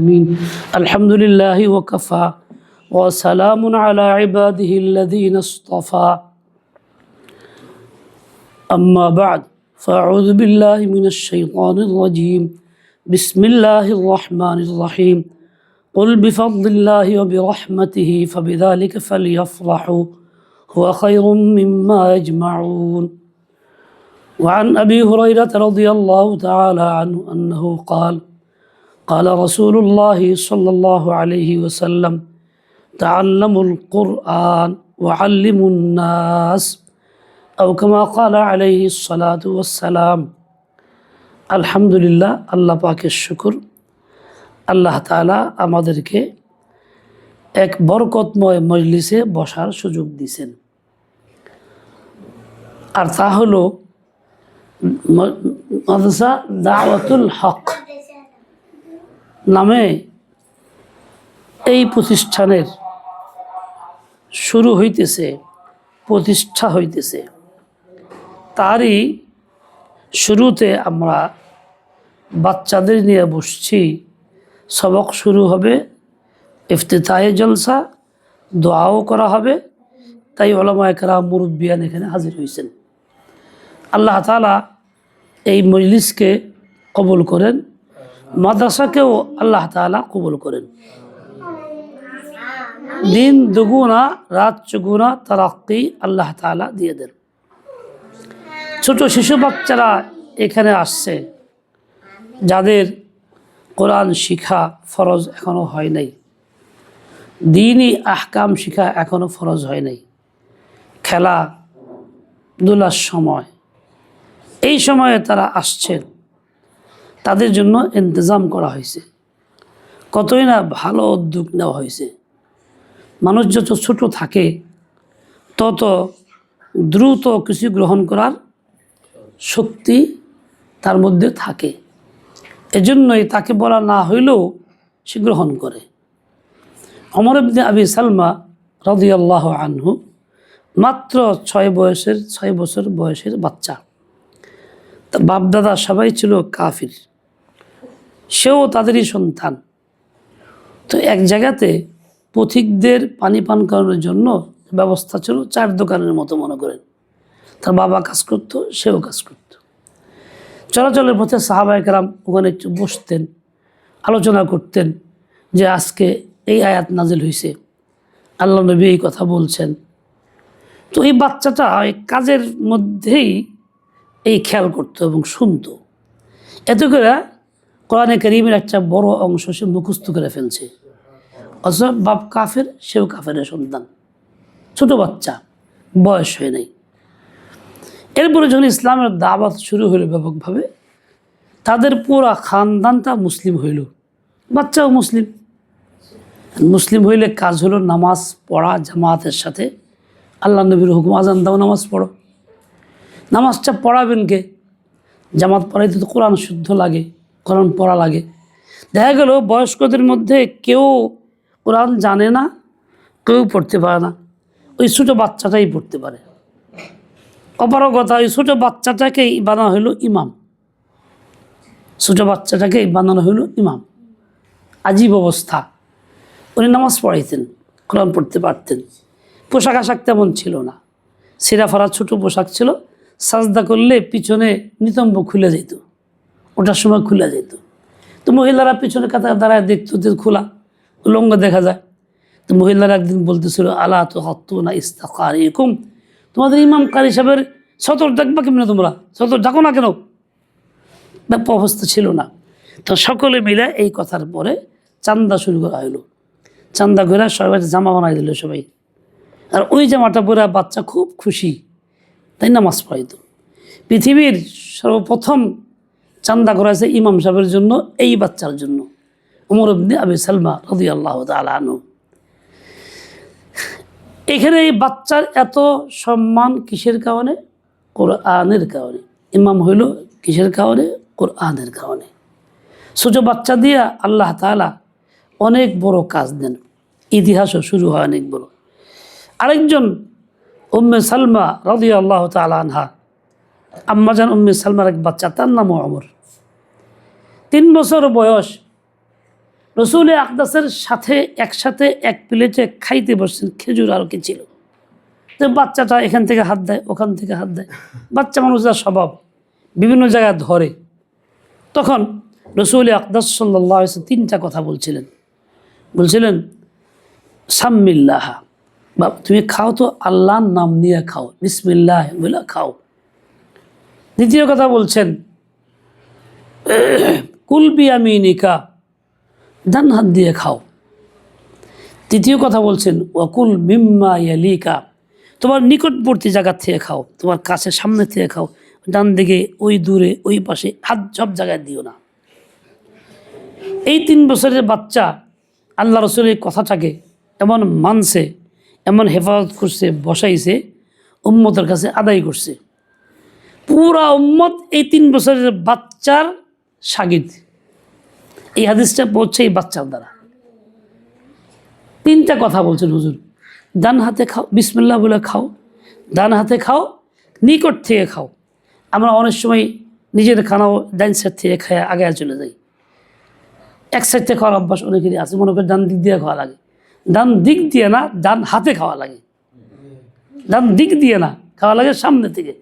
آمين. الحمد لله وكفى. وسلام على عباده الذين اصطفى. أما بعد فأعوذ بالله من الشيطان الرجيم. بسم الله الرحمن الرحيم. قل بفضل الله وبرحمته فبذلك فليفرحوا هو خير مما يجمعون. وعن أبي هريرة رضي الله تعالى عنه أنه قال قال رسول الله صلى الله عليه وسلم تعلموا القرآن وعلموا الناس أو كما قال عليه الصلاة والسلام আলহামদুলিল্লাহ আল্লাহ পাকের শুকুর আল্লাহ তালা আমাদেরকে এক বরকতময় মজলিসে বসার সুযোগ দিছেন আর তা হলো ম- মাদ্রাসা দাওয়াতুল হক নামে এই প্রতিষ্ঠানের শুরু হইতেছে, প্রতিষ্ঠা হইতেছে। তারই শুরুতে আমরা বাচ্চাদের নিয়ে বসছি। সবক শুরু হবে, ইফতেতাহে জলসা, দোয়াও করা হবে। তাই ওলামা একরা মুরব্বিয়ান এখানে হাজির হয়েছেন আল্লাহ তালা এই মজলিসকে কবুল করেন। মাদ্রাসাকেও আল্লাহ তালা কবুল করেন। দিন দুগুণা, রাত চুগুণা তারাক্কি আল্লাহ তালা দিয়ে দেন। ছোট শিশু বাচ্চারা এখানে আসছে, যাদের কোরআন শিখা ফরজ এখনও হয় নাই। দিনই আহকাম শিখা এখনও ফরজ হয় নাই। খেলা দুলার সময়, এই সময়ে তারা আসছেন। তাদের জন্য ইন্তজাম করা হয়েছে। কতই না ভালো উদ্যোগ নেওয়া হয়েছে। মানুষ যত ছোট থাকে, তত দ্রুত কিছু গ্রহণ করার শক্তি তার মধ্যে থাকে। এজন্যই তাকে বলা না হইলেও সে গ্রহণ করে। অমর ইবনে আবি সালমা রদিয়াল্লাহ আনহু মাত্র ছয় বয়সের, ছয় বছর বয়সের বাচ্চা। তার বাপদাদা সবাই ছিল কাফির। সেও তাদেরই সন্তান। তো এক জায়গাতে পথিকদের পানি পান করানোর জন্য ব্যবস্থা ছিল চার দোকানের মতো মনে করেন। তার বাবা কাজ করত, সেও কাজ করত। চলাচলের পথে সাহাবাহিকরাম ওখানে একটু বসতেন, আলোচনা করতেন যে আজকে এই আয়াত নাজিল হয়েছে আল্লাহ নবী এই কথা বলছেন। তো এই বাচ্চাটা এই কাজের মধ্যেই এই খেয়াল করতো এবং শুনতো। এত করে কোরআনে করিমের একটা বড় অংশ সে মুখস্থ করে ফেলছে। অথচ বাপ কাফের, সেও কাফের সন্তান। ছোট বাচ্চা, বয়স হয়ে নাই। এরপরে যখন ইসলামের দাওয়াত শুরু হইল ব্যাপকভাবে, তাদের পুরা খানদানটা মুসলিম হইল। বাচ্চাও মুসলিম। মুসলিম হইলে কাজ হলো নামাজ পড়া জামাতের সাথে। আল্লাহ নবীর হুকুম, আজান দাও, নামাজ পড়ো। নামাজটা পড়াবেন কে? জামাত পড়াইতে তো কোরআন শুদ্ধ লাগে। কোরআন পড়া লাগে। দেখা গেল বয়স্কদের মধ্যে কেউ কোরআন জানে না, কেউ পড়তে পারে না। ওই ছোটো বাচ্চাটাই পড়তে পারে। অপারগতা ওই ছোটো বাচ্চাটাকেই বানানো হলো ইমাম। ছোটো বাচ্চাটাকেই বানানো হলো ইমাম। আজীব অবস্থা। উনি নামাজ পড়াইতেন, কোরআন পড়তে পারতেন। পোশাক আশাক তেমন ছিল না। সিরা ফরা ছোটো পোশাক ছিল। সাজদা করলে পিছনে নিতম্ব খুলে যেত। ওটার সময় খুলে যেত। তো মহিলারা পিছনে কাতার দাঁড়ায় দেখতো যে খোলা উলঙ্গ দেখা যায়। তো মহিলারা একদিন বলতেছিল, আলা তো হত্ত না ইস্তাকার এরকম তোমাদের ইমাম কারি সাহেবের সতর ডাকবা কেমন তোমরা? সতর ডাকো না কেন? ব্যাপক অবস্থা ছিল না। তো সকলে মিলে এই কথার পরে চান্দা শুরু করা হলো চান্দা করে সবাই জামা বানাই দিল সবাই। আর ওই জামাটা পরে বাচ্চা খুব খুশি। তাই নামাজ পড়াইতো। পৃথিবীর সর্বপ্রথম চান্দা করেছে ইমাম সাহেবের জন্য, এই বাচ্চার জন্য। উমর ইবনে আবি সালমা রদি আল্লাহ আনু এখানে এই বাচ্চার এত সম্মান কিসের কারণে? কোরআনের কারণে। ইমাম হইল কিসের কারণে? কোরআনের কারণে। ছোট বাচ্চা দিয়া আল্লাহ তালা অনেক বড় কাজ দেন। ইতিহাসও শুরু হয় অনেক বড়। আরেকজন উম্মে সালমা রদি আল্লাহ তালা আনহা, আম্মাজান উম্মে সালমার এক বাচ্চা, তার নামও অমর। তিন বছর বয়স। রসুল আকদাসের সাথে একসাথে এক প্লেটে খাইতে বসছেন, খেজুর আর কি ছিল। তো বাচ্চাটা এখান থেকে হাত দেয়, ওখান থেকে হাত দেয়। বাচ্চা মানুষের স্বভাব, বিভিন্ন জায়গায় ধরে। তখন রসুল আকদাস সাল্লাহ তিনটা কথা বলছিলেন। বলছিলেন, সাম্মিল্লাহ বা তুমি খাও তো আল্লাহর নাম নিয়ে খাও, বিসমিল্লাহ বলে খাও। দ্বিতীয় কথা বলছেন কুলবি আমি নিকা ডান হাত দিয়ে খাও। তৃতীয় কথা বলছেন, ওয়াকুল মিম্মা ইয়ালিকা, তোমার নিকটবর্তী জায়গা থেকে খাও, তোমার কাছে সামনে থেকে খাও, ডান দিকে, ওই দূরে, ওই পাশে, হাত সব জায়গায় দিও না। এই তিন বছরের বাচ্চা আল্লাহ রসুলের কথাটাকে এমন মানছে, এমন হেফাজত করছে, বসাইছে, উম্মতের কাছে আদায় করছে। পুরা উম্মত এই তিন বছরের বাচ্চার সাগিদ। এই হাদিসটা পড়ছে এই বাচ্চার দ্বারা। তিনটা কথা বলছেন হুজুর। ডান হাতে খাও, বিসমিল্লাহ বলে খাও, ডান হাতে খাও, নিকট থেকে খাও। আমরা অনেক সময় নিজের খানাও ডাইন সাইড থেকে খায় আগে চলে যাই। এক সাইড থেকে খাওয়ার অভ্যাস অনেকেরই আছে, মনে করে ডান দিক দিয়ে খাওয়া লাগে। ডান দিক দিয়ে না, ডান হাতে খাওয়া লাগে। ডান দিক দিয়ে না, খাওয়া লাগে সামনে থেকে।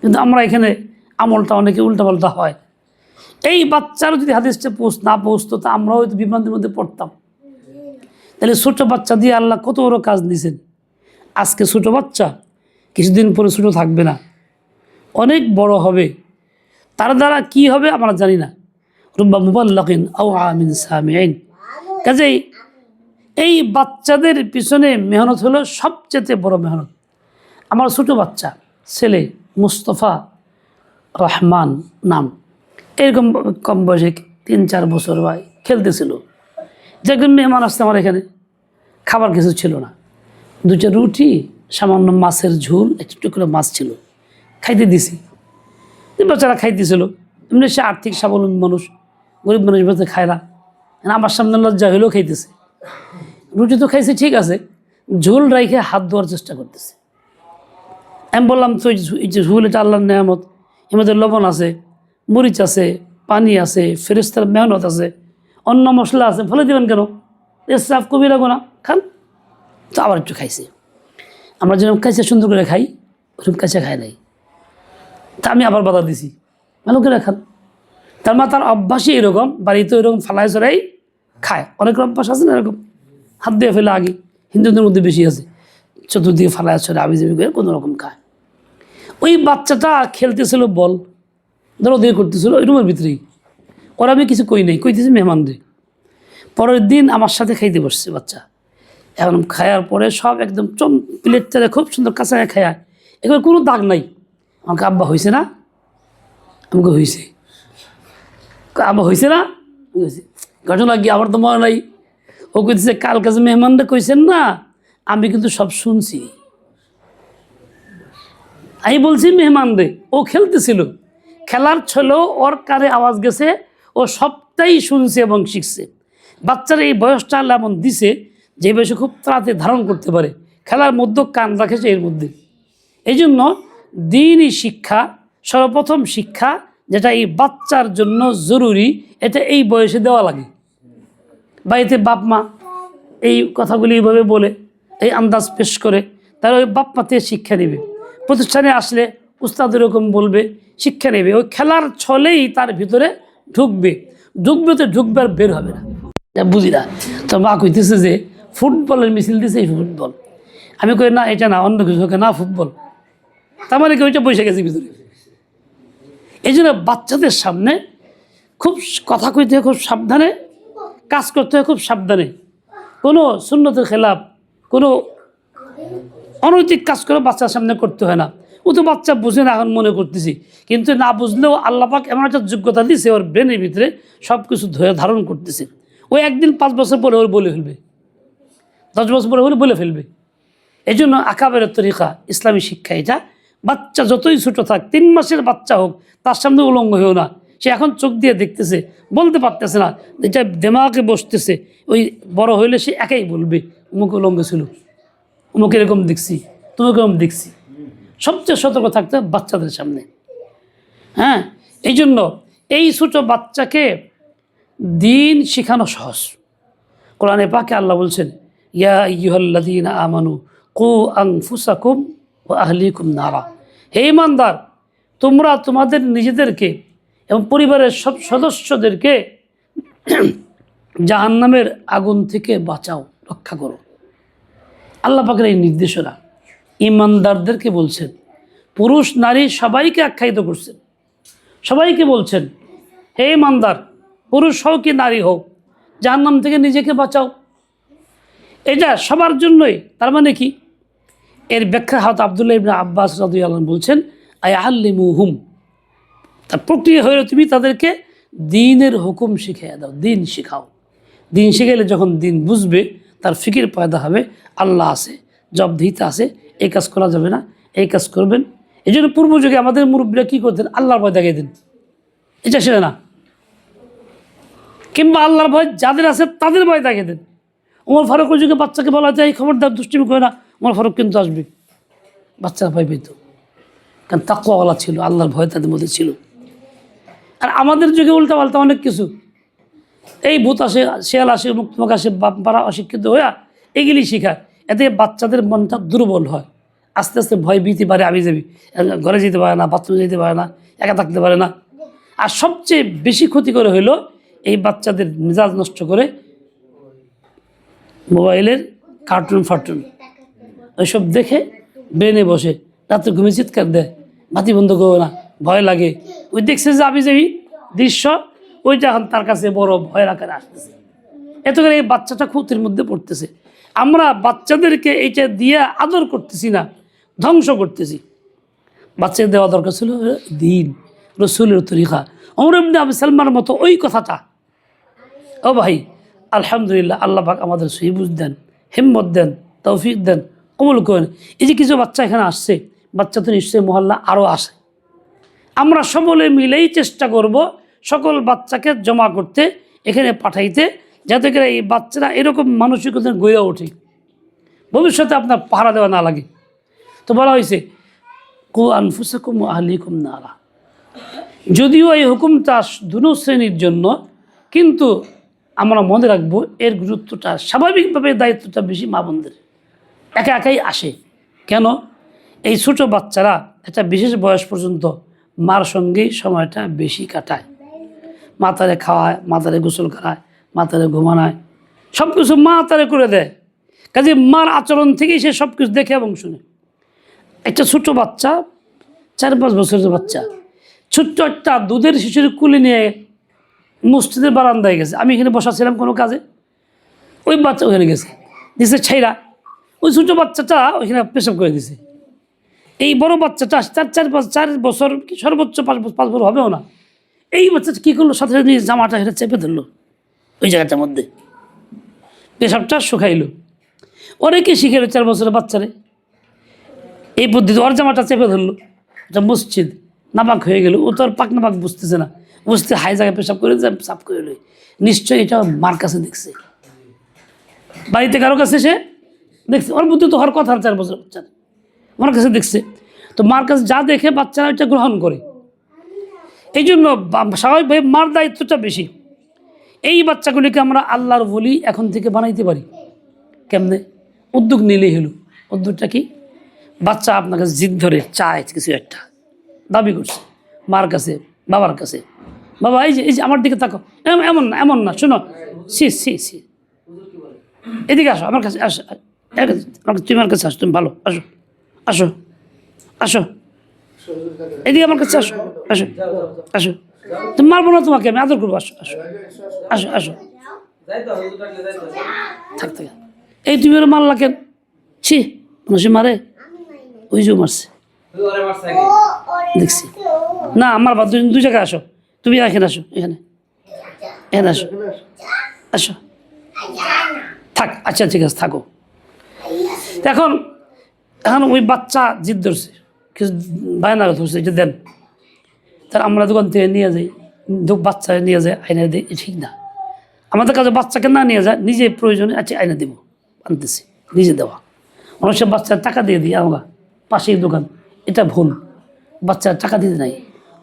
কিন্তু আমরা এখানে আমলটা অনেকে উল্টাপাল্টা হয়। এই বাচ্চারও যদি হাদিসটা পৌঁছ না পৌঁছতো তা আমরাও হয়তো বিভ্রান্তির মধ্যে পড়তাম। তাহলে ছোটো বাচ্চা দিয়ে আল্লাহ কত বড় কাজ দিয়েছেন? আজকে ছোটো বাচ্চা কিছুদিন পরে ছোটো থাকবে না। অনেক বড় হবে। তার দ্বারা কি হবে আমরা জানি না। রুব্বা মুবাল্লাকিন আও আমিন সামিন কাজেই এই বাচ্চাদের পিছনে মেহনত হলো সবচেয়ে বড় মেহনত। আমার ছোটো বাচ্চা, ছেলে মুস্তফা রহমান নাম। এরকম কম বয়সে তিন, চার বছর বা খেলতেছিল। যখন মেহমান আসতে আমার এখানে। খাবার কিছু ছিল না। দুটো রুটি, সামান্য মাছের ঝোল, একটু টুকরো মাছ ছিল। খাইতে দিছি। এই বাচ্চারা খাইতেছিল। এমনি সে আর্থিক স্বাবলম্বী মানুষ, গরিব মানুষ বলতে খায় না। আমার সামনে লজ্জা হলেও খাইতেছে। রুটি তো খাইছে, ঠিক আছে। ঝোল রাইখে হাত ধোয়ার চেষ্টা করতেছে। আমি বললাম, তো যে- এই যে ঝুল, এটা আল্লাহর নেয়ামত। এর মধ্যে লবণ আছে। মরিচ আছে, পানি আছে ফেরিস্তার মেহনত আছে, অন্য মশলা আছে, ফলে দেবেন কেন? সাফ কবি লাগো না। খান। তো আবার একটু খাইছে। আমরা যেরকম খাইছে সুন্দর করে খাই, ওরকম কাছে খাই নাই। তা আমি আবার বাধা দিছি। ভালো করে খান। তার মা তার অভ্যাসই এরকম বাড়িতে এরকম ফালাই চড়াই খায়। অনেক অভ্যাস আছে না এরকম? হাত দিয়ে ফেলে আগে। হিন্দুদের মধ্যে বেশি আছে। চতুর্দিকে ফালাই চড়ে আবি জাবি করে কোনো রকম খায়। ওই বাচ্চাটা খেলতেছিল বল। ধরো দিয়ে করতেছিল, ওই রুমের ভিতরেই। ওরা আমি কিছু কই নাই, কইতেছি মেহমানদের পরের দিন আমার সাথে খাইতে বসছে বাচ্চা। এখন খাওয়ার পরে সব একদম চম প্লেটটা খুব সুন্দর কাঁচায় খায় এবার কোনো দাগ নাই। আমাকে আব্বা হয়েছে না? আমাকে হয়েছে আব্বা হয়েছে না? ঘটনা কি আমার তো মনে নাই। ও কইতেছে কাল কাছে মেহমানরা কইছেন না, আমি কিন্তু সব শুনছি। আমি বলছি মেহমানদের ও খেলতেছিল। খেলার ছলেও ওর কারে আওয়াজ গেছে, ও সবটাই শুনছে এবং শিখছে। বাচ্চারা এই বয়সটা আল্লাহ এমন দিছে যে বয়সে খুব তাড়াতাড়ি ধারণ করতে পারে। খেলার মধ্যে কান রাখেছে এর মধ্যে। এই জন্য দিনই শিক্ষা, সর্বপ্রথম শিক্ষা যেটা এই বাচ্চার জন্য জরুরি, এটা এই বয়সে দেওয়া লাগে। বাড়িতে বাপ মা এই কথাগুলি এইভাবে বলে, এই আন্দাজ পেশ করে তারা ওই বাপ মাতে শিক্ষা নেবে প্রতিষ্ঠানে আসলে উস্তাদ এরকম বলবে শিক্ষা নেবে। ওই খেলার ছলেই তার ভিতরে ঢুকবে। ঢুকবে তো ঢুকবে আর বের হবে না। বুঝি না। তো মা কইতেছে যে, ফুটবলের মিছিল দিছে এই ফুটবল। আমি কই, না, এটা না, অন্য কিছু না, ফুটবল। তার মানে কি, ওইটা বসে গেছে ভিতরে। এই জন্য বাচ্চাদের সামনে খুব কথা কইতে খুব সাবধানে, কাজ করতে হয় খুব সাবধানে। কোনো সুন্নতের খেলাপ, কোনো অনৈতিক কাজ করে বাচ্চার সামনে করতে হয় না। ও তো বাচ্চা বুঝে না এখন মনে করতেছি। কিন্তু না বুঝলেও আল্লাপাক এমন একটা যোগ্যতা দিয়েছে ওর ব্রেনের ভিতরে সব কিছু ধরে ধারণ করতেছে। ওই একদিন পাঁচ বছর পরে ওর বলে ফেলবে। দশ বছর পরে হলে বলে ফেলবে। এই জন্য আকাবের তরিকা ইসলামী শিক্ষা এটা। বাচ্চা যতই ছোটো থাক, তিন মাসের বাচ্চা হোক, তার সামনে উলঙ্গ হয়েও না। সে এখন চোখ দিয়ে দেখতেছে, বলতে পারতেছে না, এটা দেমাকে বসতেছে। ওই বড় হইলে সে একাই বলবে, উমুক উলঙ্গ ছিল। উমুক এরকম দেখছি তুমি এরকম দেখছি। সবচেয়ে সতর্ক থাকতে হবে বাচ্চাদের সামনে। হ্যাঁ এই জন্য এই ছোটো বাচ্চাকে দিন শেখানো সহজ। কোরআনে পাকে আল্লাহ বলছেন, ইয়া ইয়ুহাল্লাদিন আমানু কু আংফুসাকুম ও আহলিকুম নারা। হে ইমানদার, তোমরা তোমাদের নিজেদেরকে এবং পরিবারের সব সদস্যদেরকে জাহান্নামের আগুন থেকে বাঁচাও, রক্ষা করো। আল্লাহ পাকের এই নির্দেশনা ইমানদারদেরকে বলছেন, পুরুষ, নারী সবাইকে আখ্যায়িত করছেন। সবাইকে বলছেন, হে ইমানদার, পুরুষ হোক কি নারী হোক জাহান্নাম থেকে নিজেকে বাঁচাও। এটা সবার জন্যই, তার মানে কি? এর ব্যাখ্যা হাত আবদুল্লাহ ইবনা আব্বাস রাদু আলম বলছেন আই আল্লিমু হুম তার প্রক্রিয়া হয়ে তুমি তাদেরকে দিনের হুকুম শিখিয়ে দাও, দিন শিখাও। দিন শিখাইলে যখন দিন বুঝবে, তার ফিকির পয়দা হবে, আল্লাহ আছে জবধিতে আছে এই কাজ করা যাবে না, এই কাজ করবেন। এই জন্য পূর্ব যুগে আমাদের মুরব্বীরা কী করতেন? আল্লাহর ভয় দেখাই দিন এটা সেটা না। কিংবা আল্লাহর ভয় যাদের আছে তাদের ভয় দেখিয়ে দেন ওমর ফারুকের যুগে বাচ্চাকে বলা যায়, এই খবরদার দুষ্টিমি করে না। ওমর ফারুক কিন্তু আসবে। বাচ্চারা ভয় পেত। কারণ তাকুয়াওয়ালা ছিল, আল্লাহর ভয় তাদের মধ্যে ছিল। আর আমাদের যুগে উল্টা পাল্টা অনেক কিছু। এই ভূত আসে, শেয়াল আসে, মুক্তমুখ আসে পাড়া অশিক্ষিত হইয়া এগুলি শেখায়। এতে বাচ্চাদের মনটা দুর্বল হয়। আস্তে আস্তে ভয় ভীতি পারে, আমি যাবি। ঘরে যেতে পারে না, বাথরুমে যেতে পারে না, একা থাকতে পারে না। আর সবচেয়ে বেশি ক্ষতি করে হইল এই বাচ্চাদের মেজাজ নষ্ট করে মোবাইলের কার্টুন, ফার্টুন। ওইসব দেখে ব্রেনে বসে রাত্রে ঘুমে চিৎকার দেয়, বাতি বন্ধ করব না, ভয় লাগে। ওই দেখছে যে আমি যাবি দৃশ্য, ওইটা এখন তার কাছে বড় ভয়ের আকারে আসতেছে। এত করে এই বাচ্চাটা ক্ষতির মধ্যে পড়তেছে। আমরা বাচ্চাদেরকে এইটা দিয়ে আদর করতেছি না। ধ্বংস করতেছি। বাচ্চাকে দেওয়া দরকার ছিল দিন, রসুলের তরিকা। অমর এমনি আবু সালমার মতো ওই কথাটা। ও ভাই, আলহামদুলিল্লাহ, আল্লাহ পাক আমাদের সহিবুজ দেন, হিম্মত দেন, তৌফিক দেন, কবুল করেন। এই যে কিছু বাচ্চা এখানে আসছে, বাচ্চা তো নিশ্চয়ই মহল্লা আরও আসে। আমরা সকলে মিলেই চেষ্টা করব সকল বাচ্চাকে জমা করতে, এখানে পাঠাইতে, যাতে করে এই বাচ্চারা এরকম মানসিকতা গড়ে ওঠে। ভবিষ্যতে আপনার পাহারা দেওয়া না লাগে। তো বলা হয়েছে কু আনফুসাকুম আহলিকুম নারা। যদিও এই হুকুমটা দুনো শ্রেণির জন্য, কিন্তু আমরা মনে রাখব এর গুরুত্বটা স্বাভাবিকভাবে দায়িত্বটা বেশি মা বোনদের। একা একাই আসে। কেন? এই ছোটো বাচ্চারা একটা বিশেষ বয়স পর্যন্ত মার সঙ্গেই সময়টা বেশি কাটায়। মাতারে খাওয়ায় মাতারে গোসল করায় মাতারে ঘুমানায় সব কিছু মা তারে করে দেয়। কাজে মার আচরণ থেকেই সে সব কিছু দেখে এবং শুনে। একটা ছোট বাচ্চা, চার পাঁচ বছরের বাচ্চা। ছোট্ট একটা দুধের শিশুর কুলে নিয়ে মসজিদের বারান্দায় গেছে। আমি এখানে বসা ছিলাম কোনো কাজে। ওই বাচ্চা ওখানে গেছে। দিছে ছাইরা। ওই ছোটো বাচ্চাটা ওইখানে পেশাব করে দিছে। এই বড় বাচ্চাটা চার চার পাঁচ, চার বছর কি সর্বোচ্চ পাঁচ পাঁচ বছর হবেও না। এই বাচ্চাটা কী করল? সাথে সাথে নিজের জামাটা হেঁটে চেপে ধরলো। ওই জায়গাটার মধ্যে। পেশাবটা শুকাইলো। ওরে কি শিখেলো চার বছরের বাচ্চারে। এই পদ্ধতি ওর জামাটা চেপে ধরলো। এটা মসজিদ নাপাক হয়ে গেল। ও তো আর পাক নাপাক বুঝতেছে না। বুঝতে হাই জায়গায় পেশাব করে যায় সাফ করে লই। নিশ্চয়ই এটা মার কাছে দেখছে। বাড়িতে কারও কাছে সে দেখছে? ওর বুদ্ধি তো হওয়ার কথা চার বছর বাচ্চার আমার কাছে দেখছে। তো মার কাছে যা দেখে বাচ্চারা এটা গ্রহণ করে। এই জন্য স্বাভাবিকভাবে মার দায়িত্বটা বেশি। এই বাচ্চাগুলিকে আমরা আল্লাহর বলি এখন থেকে বানাইতে পারি। কেমনে? উদ্যোগ নিলেই হলো। উদ্যোগটা কি? বাচ্চা আপনার কাছে জিদ ধরে চায় কিছু একটা। দাবি করছে, মার কাছে, বাবার কাছে। বাবা, এই যে এই যে আমার দিকে এম- এমন না এমন না, শোনো। সি সি সি। এদিকে আসো, আমার কাছে আসো। আমার তুমি আমার কাছে আসো, তুমি ভালো, আসো। আসো আসো। এদিকে আমার কাছে আসো আসো আসো। তুমি মারবো না তোমাকে, আমি আদর করব, আসো আসো। আসো আসো। থাক থাক। এই তুমি মারলা কেন? ছি মানুষে মারে? ওই যে মারছে। দেখছি। না, আমার বা দুই জায়গায় আসো। তুমি এখানে আসো, এখানে। এখানে আসো। আসো। থাক আচ্ছা ঠিক আছে, থাকো। এখন এখন ওই বাচ্চা জিদ ধরছে। কিছু বায়না ধরছে এটা দেন। তার আমরা দোকান থেকে নিয়ে যাই বাচ্চা নিয়ে যায় আইনা দিই ঠিক না। আমাদের কাছে বাচ্চাকে না নিয়ে যায়, নিজে প্রয়োজনে আচ্ছা আইনা দেবো। আনতেছি, নিজে দেওয়া। অনেক সব বাচ্চার টাকা দিয়ে দিই আমরা পাশেই দোকান, এটা ভুল। বাচ্চার টাকা দিতে নাই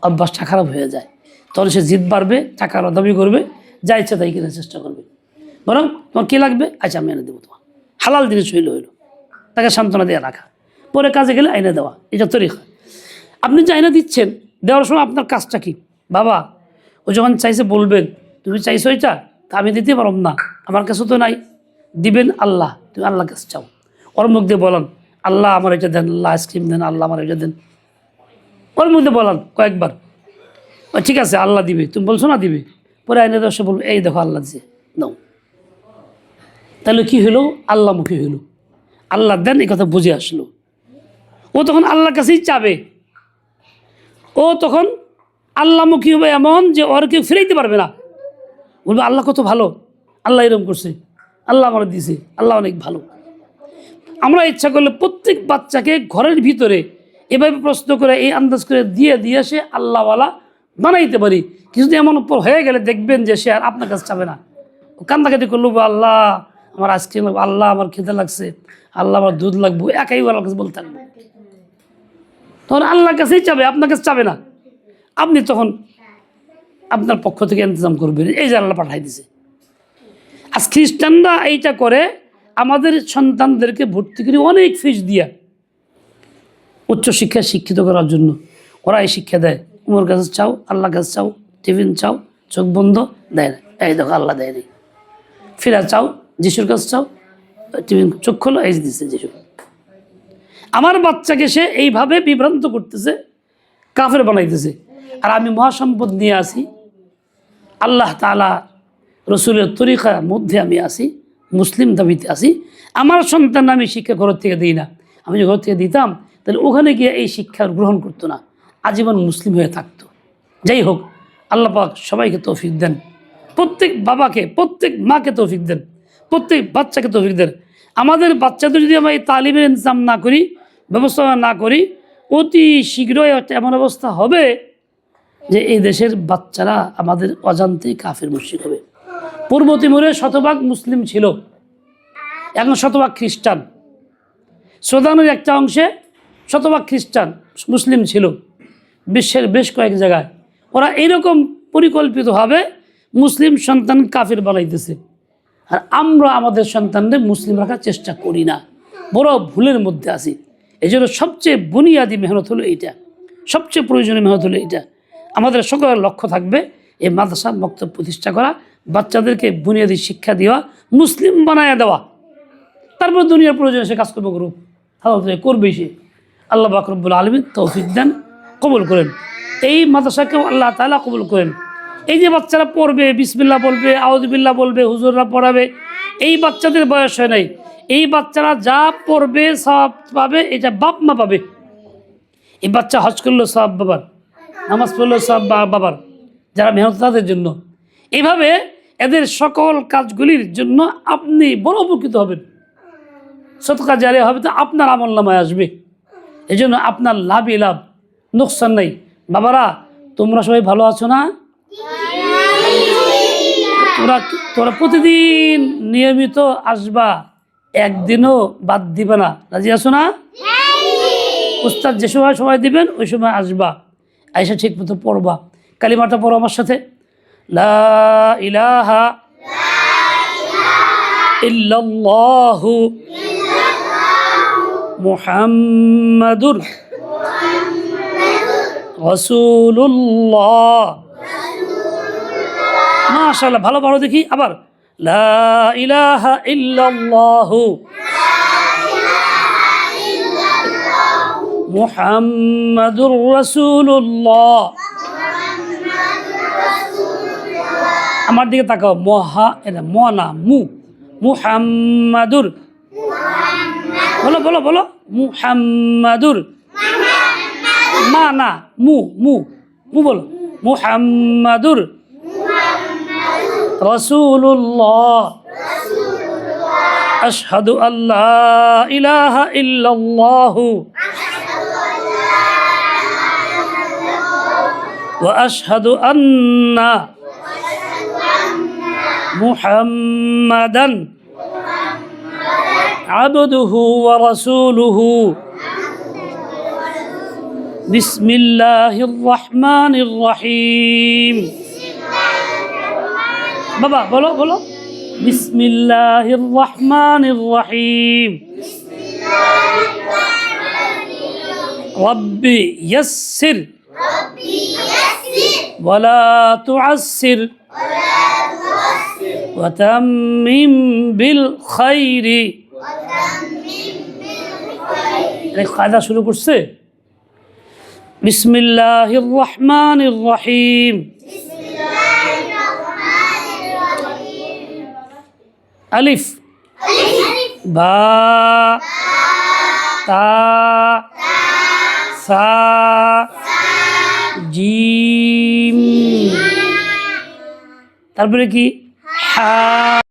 অভ্যাসটা খারাপ হয়ে যায়। তখন সে জিদ বাড়বে, টাকার দাবি করবে, যা ইচ্ছা তাই কেনার চেষ্টা করবে। বরং তোমার কী লাগবে? আচ্ছা আমি এনে দেবো তোমার। হালাল জিনিস হইল হইল। তাকে সান্ত্বনা দিয়ে রাখা। পরে কাজে গেলে আইনে দেওয়া, এটা তরিকা। আপনি যে আইনা দিচ্ছেন, দেওয়ার সময় আপনার কাজটা কি? বাবা, ও যখন চাইছে বলবেন, তুমি চাইছো এটা? তা আমি দিতে পারব না। আমার কাছে তো নাই। দিবেন আল্লাহ, তুমি আল্লাহ কাছে চাও। ওর মুখ দিয়ে বলেন আল্লাহ আমার এটা দেন, আল্লাহ আইসক্রিম দেন, আল্লাহ আমার এটা দেন। ওর মধ্যে বলেন কয়েকবার। ঠিক আছে, আল্লাহ দিবে। তুমি বলছো না দিবে? পরে আইনে দশে বলবে, এই দেখো আল্লাহ দিছে দাও তাহলে কি হলো? আল্লাহমুখী হইল আল্লাহ দেন, এই কথা বুঝে আসলো। ও তখন আল্লাহর কাছেই চাবে। ও তখন আল্লাহমুখী হবে এমন যে ওর কেউ ফিরাইতে পারবে না। বলবে, আল্লাহ কত ভালো। আল্লাহ এরকম করছে। আল্লাহ আমার দিছে। আল্লাহ অনেক ভালো। আমরা ইচ্ছা করলে প্রত্যেক বাচ্চাকে ঘরের ভিতরে এভাবে প্রশ্ন করে, এই আন্দাজ করে দিয়ে দিয়ে সে আল্লাহওয়ালা বানাইতে পারি। কিছুদিন এমন উপর হয়ে গেলে দেখবেন যে সে আর আপনার কাছে চাবে না। কান্দাকাটি করল আল্লাহ, আমার আইসক্রিম লাগবে, আল্লাহ, আমার খেতে লাগছে, আল্লাহ, আমার দুধ লাগবে। একাই আল্লাহর কাছে বলতে থাকব তখন আল্লাহর কাছেই চাবে আপনার কাছে চাবে না। আপনি তখন আপনার পক্ষ থেকে ইন্তজাম করবেন। এই যে আল্লাহ পাঠাই দিছে। আজ খ্রিস্টানরা এইটা করে আমাদের সন্তানদেরকে ভর্তি করে অনেক ফিস দিয়া উচ্চশিক্ষায় শিক্ষিত করার জন্য ওরা এই শিক্ষা দেয়। উমর কাছে চাও আল্লাহ কাছে চাও, টিফিন চাও, চোখ বন্ধ, দেয় না। এই দেখো আল্লাহ দেয় নি ফিরা চাও, যিশুর কাছে চাও, টিফিন চোখ খোলো, এই দিচ্ছে যিশু। আমার বাচ্চাকে সে এইভাবে বিভ্রান্ত করতেছে, কাফের বানাইতেছে। আর আমি মহাসম্পদ নিয়ে আসি, আল্লাহ তালা রসুলের তরিকার মধ্যে আমি আসি। মুসলিম দাবিতে আসি আমার সন্তান আমি শিক্ষা ঘর থেকে দিই না। আমি যদি ঘর থেকে দিতাম, তাহলে ওখানে গিয়ে এই শিক্ষা গ্রহণ করতো না। আজীবন মুসলিম হয়ে থাকতো। যাই হোক, আল্লাহ পাক সবাইকে তৌফিক দেন। প্রত্যেক বাবাকে, প্রত্যেক মাকে তৌফিক দেন। প্রত্যেক বাচ্চাকে তৌফিক দেন। আমাদের বাচ্চাদের যদি আমরা এই তালিমের ইন্তজাম না করি, ব্যবস্থা না করি, অতি শীঘ্রই একটা এমন অবস্থা হবে যে এই দেশের বাচ্চারা আমাদের অজান্তেই কাফের মুশরিক হবে। পূর্ব তিমুরে শতভাগ মুসলিম ছিল। এখন শতভাগ খ্রিস্টান। সুদানের একটা অংশে শতভাগ খ্রিস্টান মুসলিম ছিল। বিশ্বের বেশ কয়েক জায়গায়। ওরা এইরকম পরিকল্পিতভাবে মুসলিম সন্তান কাফির বানাইতেছে। আর আমরা আমাদের সন্তানদের মুসলিম রাখার চেষ্টা করি না। বড় ভুলের মধ্যে আছি। এই জন্য সবচেয়ে বুনিয়াদী মেহনত হলো এইটা। সবচেয়ে প্রয়োজনীয় মেহনত হলো এইটা। আমাদের সকলের লক্ষ্য থাকবে এই মাদ্রাসা বক্তব্য প্রতিষ্ঠা করা। বাচ্চাদেরকে বুনিয়াদী শিক্ষা দেওয়া, মুসলিম বানায় দেওয়া। তারপর দুনিয়ার প্রয়োজনে সে কাজ করব করুক হালাল করবেই সে। আল্লাহ বাকরবুল আলমিন তৌফিক দেন, কবুল করেন। এই মাদ্রাসাকেও আল্লাহ তালা কবুল করেন। এই যে বাচ্চারা পড়বে বিসমিল্লা বলবে আউদবিল্লা বলবে, হুজুররা পড়াবে, এই বাচ্চাদের বয়স হয় নাই। এই বাচ্চারা যা পড়বে, সব পাবে, এটা বাপ মা পাবে। এই বাচ্চা হজ করল সব বাবার, নামাজ পড়ল সব বাবার যারা মেহনত তাদের জন্য। এইভাবে এদের সকল কাজগুলির জন্য আপনি বড় উপকৃত হবেন। সৎকার জারি হবে তো আপনার আমল নামায় আসবে। এই জন্য আপনার লাভই লাভ, নোকসান নেই। বাবারা, তোমরা সবাই ভালো আছো না? তোমরা তোমরা প্রতিদিন নিয়মিত আসবা, একদিনও বাদ দিবে না। রাজি আছো না? উস্তাদ যে সময় সময় দিবেন, ওই সময় আসবা। আইসা ঠিক মতো পড়বা। কালিমাটা পড়ো আমার সাথে। লা ইলাহা ইল্লাল্লাহু মুহাম্মাদুর রসুল্লাহ মাশাল্লাহ ভালো ভালো দেখি আবার। লা ইলাহা ইল্লাল্লাহু মুহাম্মাদুর রাসূলুল্লাহ। আমার দিকে তাকাও মহা এটা ম না মু মুহাম্মাদুর বলো বলো বলো মুহাম্মাদুর মা না মু মু মু বলো মুহাম্মাদুর রসুল্লাহ আশহাদু আল্লাহ ইলাহা ইল্লাল্লাহু وأشهد أن محمدا. عبده ورسوله. بسم الله الرحمن الرحيم. بابا بلو بلو بسم الله الرحمن الرحيم. ربي يسر. ولا تعسر. ولا وتمم بالخير এই কায়দা শুরু করছে বিসমিল্লাহির রহমানির রহিম আলিফ বা তা সা জিম তারপরে কি হা